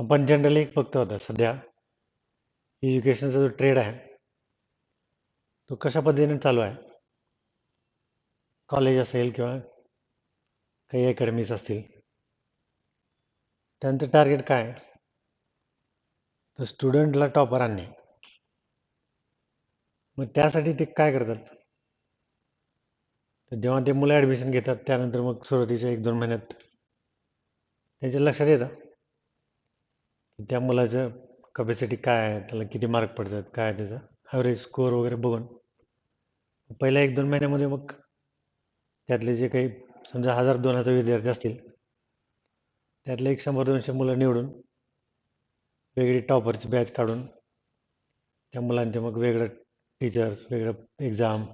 आपण जनरली एक बघतो आता सध्या. एज्युकेशनचा जो ट्रेड आहे तो कशा पद्धतीने चालू आहे? कॉलेज असेल किंवा काही अकॅडमीज असतील त्यांचं टार्गेट काय? तर स्टुडंटला टॉपर आणणे. मग त्यासाठी ते काय करतात? तर जेव्हा ते मुलं ॲडमिशन घेतात त्यानंतर मग सुरुवातीच्या एक दोन महिन्यात त्यांच्या लक्षात येतं. त्या मुलाचं कपॅसिटी काय आहे? त्याला किती मार्क पडतात? काय आहे ॲव्हरेज स्कोअर वगैरे बघून. पहिल्या एक दोन महिन्यामध्ये मग त्यातले जे काही समजा हजार दोन हजार विद्यार्थी असतील त्यातले एक शंभर दोनशे मुलं निवडून वेगळी टॉपरची बॅच काढून त्या मुलांचे मग वेगळं टीचर्स वेगळं एक्झाम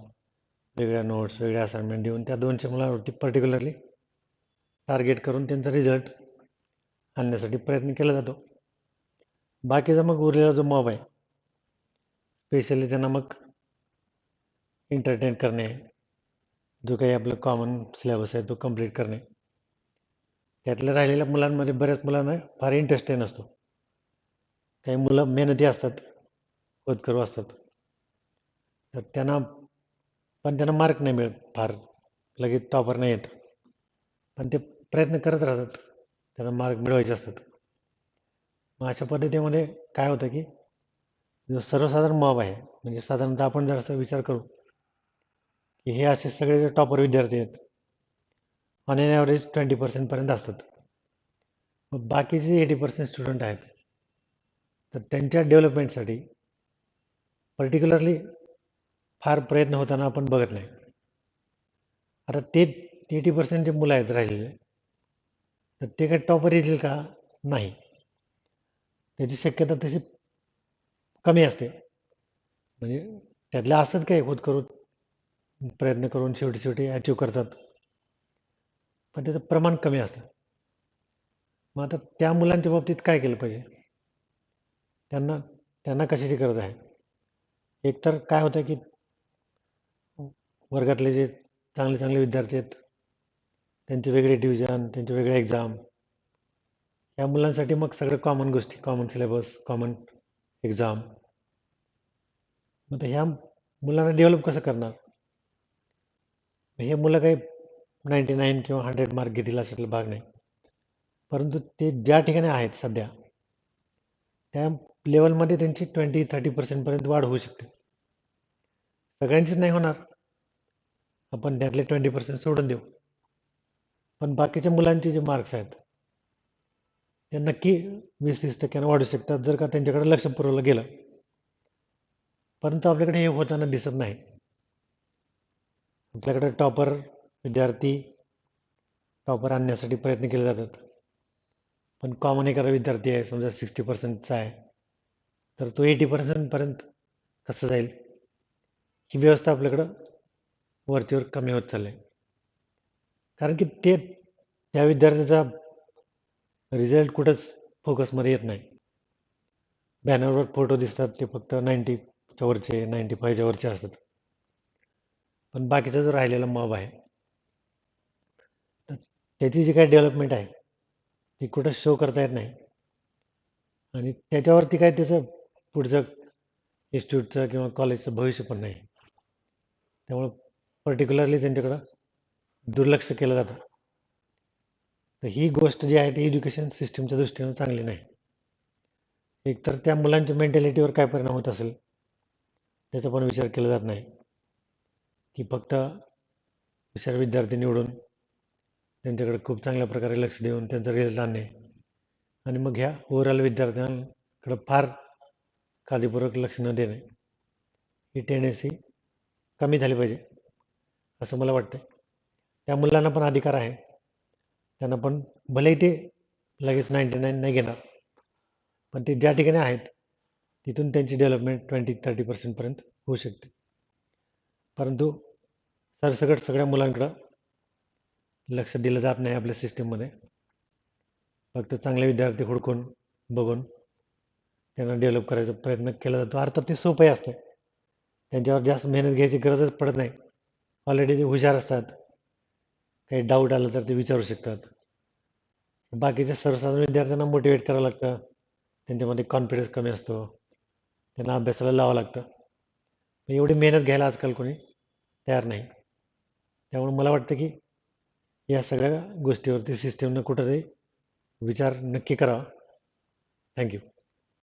वेगळ्या नोट्स वेगळ्या असाइनमेंट देऊन त्या दोनशे मुलांवरती पर्टिक्युलरली टार्गेट करून त्यांचा रिझल्ट आणण्यासाठी प्रयत्न केला जातो. बाकीचा मग उरलेला जो मॉब आहे स्पेशली त्यांना मग एंटरटेन करणे जो काही आपलं कॉमन सिलेबस आहे तो कंप्लीट करणे. त्यातल्या राहिलेल्या मुलांमध्ये बऱ्याच मुलांना फार इंटरेस्टेड नसतो. काही मुलं मेहनती असतात होतकरू असतात. तर त्यांना पण त्यांना मार्क नाही मिळत फार. लगेच टॉपर नाही येत. पण ते प्रयत्न करत राहतात. त्यांना मार्क मिळवायचे असतात. मग अशा पद्धतीमध्ये काय होतं की जो सर्वसाधारण मॉब आहे म्हणजे साधारणतः आपण जर असं विचार करू की हे असे सगळे जे टॉपर विद्यार्थी आहेत ऑन एन ॲव्हरेज ट्वेंटी पर्सेंटपर्यंत असतात. मग बाकीचे एटी पर्सेंट स्टुडंट आहेत तर त्यांच्या डेव्हलपमेंटसाठी पर्टिक्युलरली फार प्रयत्न होताना आपण बघत नाही. आता ते एटी पर्सेंट जे मुलं आहेत राहिलेले तर ते काय टॉपर येतील का? नाही. त्याची शक्यता तशी कमी असते. म्हणजे त्यातल्या असतात काही होत करून प्रयत्न करून शेवटी शेवटी अचीव करतात. पण त्याचं प्रमाण कमी असतं. मग आता त्या मुलांच्या बाबतीत काय केलं पाहिजे? त्यांना त्यांना कशाची गरज आहे? एकतर काय होतं की वर्गातले जे चांगले चांगले विद्यार्थी आहेत त्यांचे वेगळे डिव्हिजन त्यांचे वेगळे एक्झाम या मुलांसाठी मग सगळं कॉमन गोष्टी कॉमन सिलेबस कॉमन एक्झाम मग ह्या मुलांना डेव्हलप कसं करणार? हे मुलं काही नाईंटी नाईन किंवा हंड्रेड मार्क घेतील असेल भाग नाही. परंतु ते ज्या ठिकाणी आहेत सध्या त्या लेवलमध्ये त्यांची ट्वेंटी थर्टी पर्सेंटपर्यंत वाढ होऊ शकते. सगळ्यांचीच नाही होणार. आपण त्यातले ट्वेंटी पर्सेंट सोडून देऊ. पण बाकीच्या मुलांचे जे मार्क्स आहेत ते नक्की वीस तीस टक्क्यानं वाढू शकतात जर का त्यांच्याकडे लक्ष पुरवलं गेलं. परंतु आपल्याकडे हे होताना दिसत नाही. आपल्याकडे टॉपर विद्यार्थी टॉपर आणण्यासाठी प्रयत्न केले जातात. पण कॉमन एखादा विद्यार्थी आहे समजा सिक्स्टी पर्सेंटचा आहे तर तो एटी पर्सेंटपर्यंत कसं जाईल? ही व्यवस्था आपल्याकडं वरतीवर कमी होत चालली कारण की ते त्या विद्यार्थ्याचा रिझल्ट कुठंच फोकसमध्ये येत नाही. बॅनरवर फोटो दिसतात ते फक्त नाईन्टीच्या वरचे नाईन्टी फायच्या वरचे असतात. पण बाकीचा जो राहिलेला मॉब आहे तर त्याची जी काही डेव्हलपमेंट आहे ती कुठं शो करता येत नाही. आणि त्याच्यावरती काय त्याचं पुढचं इन्स्टिट्यूटचं किंवा कॉलेजचं भविष्य पण नाही. त्यामुळं पर्टिक्युलरली त्यांच्याकडं दुर्लक्ष केलं जातं. तर ही गोष्ट जी आहे ती एज्युकेशन सिस्टीमच्या दृष्टीनं चांगली नाही. एकतर त्या मुलांच्या मेंटॅलिटीवर काय परिणाम होत असेल त्याचा पण विचार केला जात नाही. की फक्त हुशार विद्यार्थी निवडून त्यांच्याकडे खूप चांगल्या प्रकारे लक्ष देऊन त्यांचा रिझल्ट आणणे आणि मग ह्या ओव्हरऑल विद्यार्थ्यांकडं फार काळजीपूर्वक लक्ष न देणे ही टेंडन्सी कमी झाली पाहिजे असं मला वाटतं त्या मुलांना पण अधिकार आहे. त्यांना पण भलेही ते लगेच नाईन्टी नाईन नाही घेणार. पण ते ज्या ठिकाणी आहेत तिथून त्यांची डेव्हलपमेंट ट्वेंटी थर्टी पर्सेंटपर्यंत होऊ शकते. परंतु सरसकट सगळ्या मुलांकडं लक्ष दिलं जात नाही आपल्या सिस्टीममध्ये फक्त चांगले विद्यार्थी हुडकून बघून त्यांना डेव्हलप करायचा प्रयत्न केला जातो. अर्थात ते सोपंही असतं. त्यांच्यावर जास्त मेहनत घ्यायची गरजच पडत नाही. ऑलरेडी ते हुशार असतात. काही डाऊट आलं तर ते विचारू शकतात. बाकीच्या सर्वसाधारण विद्यार्थ्यांना मोटिवेट करावं लागतं. त्यांच्यामध्ये कॉन्फिडन्स कमी असतो. त्यांना अभ्यासाला लावावं लागतं. एवढी मेहनत घ्यायला आजकाल कोणी तयार नाही. त्यामुळे मला वाटतं की या सगळ्या गोष्टीवरती सिस्टीमनं कुठंतरी विचार नक्की करावा. थँक्यू